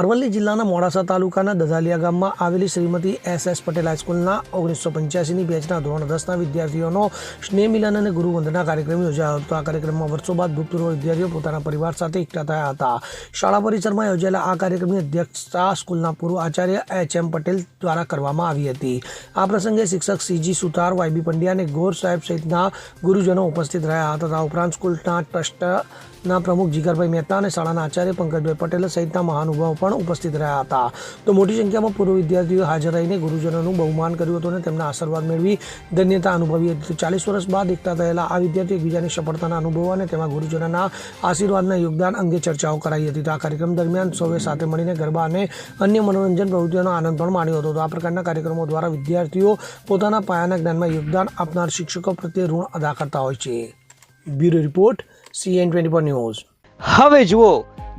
અરવલ્લી જિલ્લાના મોડાસા તાલુકાના દધાલિયા ગામમાં આવેલી શ્રીમતી એસ એસ પટેલ હાઈસ્કૂલના ઓગણીસો પંચ્યાસીની બેચના ધોરણ દસના વિદ્યાર્થીઓનો સ્નેહ મિલન અને ગુરુવંદના કાર્યક્રમ યોજાયો હતો. આ કાર્યક્રમમાં વર્ષો બાદ ભૂતપૂર્વ વિદ્યાર્થીઓ પોતાના પરિવાર સાથે એકઠા થયા હતા. શાળા પરિસરમાં યોજાયેલા આ કાર્યક્રમની અધ્યક્ષતા સ્કૂલના પૂર્વ આચાર્ય એચ એમ પટેલ દ્વારા કરવામાં આવી હતી. આ પ્રસંગે શિક્ષક સીજી સુથાર વાયબી પંડ્યા અને ગોર સાહેબ સહિતના ગુરુજનો ઉપસ્થિત રહ્યા હતા. આ ઉપરાંત સ્કૂલના ટ્રસ્ટના પ્રમુખ જીગરભાઈ મહેતા અને શાળાના આચાર્ય પંકજભાઈ પટેલ સહિતના મહાનુભાવો પણ ઉપસ્થિત રહ્યા હતા. તો મોટી સંખ્યામાં પૂર્વ વિદ્યાર્થીઓ હાજર રહીને ગુરુજનોનું બહુમાન કર્યું હતું અને તેમના આશીર્વાદ મેળવી ધન્યતા અનુભવી હતી. ચાલીસ વર્ષ બાદ એકતા થયેલા આ વિદ્યાર્થીઓ એકબીજાની સફળતાના અનુભવો અને તેમાં ગુરુજનોના આશીર્વાદના યોગદાન અંગે ચર્ચાઓ કરાઈ હતી. તો આ કાર્યક્રમ દરમિયાન સૌએ સાથે મળીને ગરબા અને અન્ય મનોરંજન પ્રવૃત્તિઓનો આનંદ પણ માણ્યો હતો. તો આ પ્રકારના કાર્યક્રમો દ્વારા વિદ્યાર્થીઓ પોતાના પાયાના જ્ઞાનમાં યોગદાન આપનાર શિક્ષકો પ્રત્યે ઋણ અદા કરતા હોય છે. Bureau report CN twenty news. હવે જુઓ